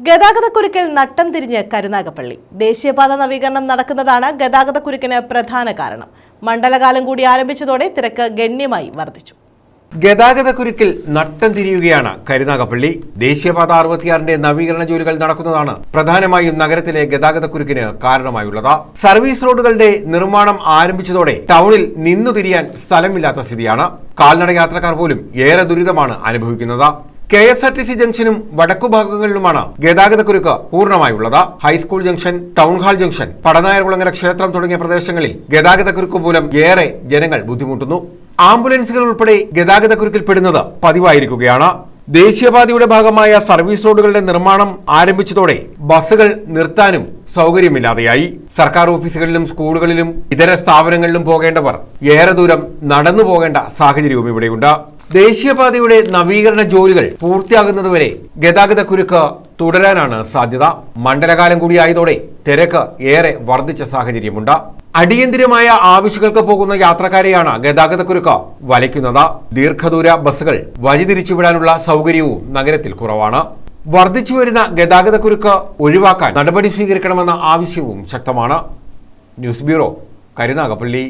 ഗതാഗതക്കുരുക്കിൽ നട്ടം തിരിഞ്ഞ് കരുനാഗപ്പള്ളി. ദേശീയപാത നവീകരണം നടക്കുന്നതാണ് ഗതാഗതക്കുരുക്കിന് പ്രധാന കാരണം. മണ്ഡലകാലം കൂടി ആരംഭിച്ചതോടെ തിരക്ക് ഗണ്യമായി വർദ്ധിച്ചു. ഗതാഗതക്കുരുക്കിൽ നട്ടം തിരിയുകയാണ് കരുനാഗപ്പള്ളി. ദേശീയപാത അറുപത്തിയാറിന്റെ നവീകരണ ജോലികൾ നടക്കുന്നതാണ് പ്രധാനമായും നഗരത്തിലെ ഗതാഗതക്കുരുക്കിന് കാരണമായുള്ളത്. സർവീസ് റോഡുകളുടെ നിർമ്മാണം ആരംഭിച്ചതോടെ ടൗണിൽ നിന്നു തിരിയാൻ സ്ഥലമില്ലാത്ത സ്ഥിതിയാണ്. കാൽനട യാത്രക്കാർ പോലും ഏറെ ദുരിതമാണ് അനുഭവിക്കുന്നത്. K S R T C ജംഗ്ഷനും വടക്കു ഭാഗങ്ങളിലുമാണ് ഗതാഗതക്കുരുക്ക് പൂർണമായുള്ളത്. High school junction town hall junction Padanayarkulangara ക്ഷേത്രം തുടങ്ങിയ പ്രദേശങ്ങളിൽ ഗതാഗതക്കുരുക്ക് മൂലം ഏറെ ജനങ്ങൾ ബുദ്ധിമുട്ടുന്നു. ആംബുലൻസുകൾ ഉൾപ്പെടെ ഗതാഗതക്കുരുക്കിൽ പെടുന്നത് പതിവായിരിക്കുകയാണ്. ദേശീയപാതയുടെ ഭാഗമായ സർവീസ് റോഡുകളുടെ നിർമ്മാണം ആരംഭിച്ചതോടെ ബസ്സുകൾ നിർത്താനും സൗകര്യമില്ലാതെയായി. സർക്കാർ ഓഫീസുകളിലും സ്കൂളുകളിലും ഇതര സ്ഥാപനങ്ങളിലും പോകേണ്ടവർ ഏറെ ദൂരം നടന്നു പോകേണ്ട സാഹചര്യവും ഇവിടെയുണ്ട്. ദേശീയപാതയുടെ നവീകരണ ജോലികൾ പൂർത്തിയാകുന്നതുവരെ ഗതാഗതക്കുരുക്ക് തുടരാനാണ് സാധ്യത. മണ്ഡലകാലം കൂടിയായതോടെ തിരക്ക് ഏറെ വർദ്ധിച്ച സാഹചര്യമുണ്ട്. അടിയന്തിരമായ ആവശ്യങ്ങൾക്ക് പോകുന്ന യാത്രക്കാരെയാണ് ഗതാഗതക്കുരുക്ക് വലയ്ക്കുന്നത് ദീർഘദൂര ബസ്സുകൾ വഴിതിരിച്ചുവിടാനുള്ള സൗകര്യവും നഗരത്തിൽ കുറവാണ്. വർദ്ധിച്ചു വരുന്ന ഗതാഗതക്കുരുക്ക് ഒഴിവാക്കാൻ നടപടി സ്വീകരിക്കണമെന്ന ആവശ്യവും ശക്തമാണ്. News bureau Karunagappally.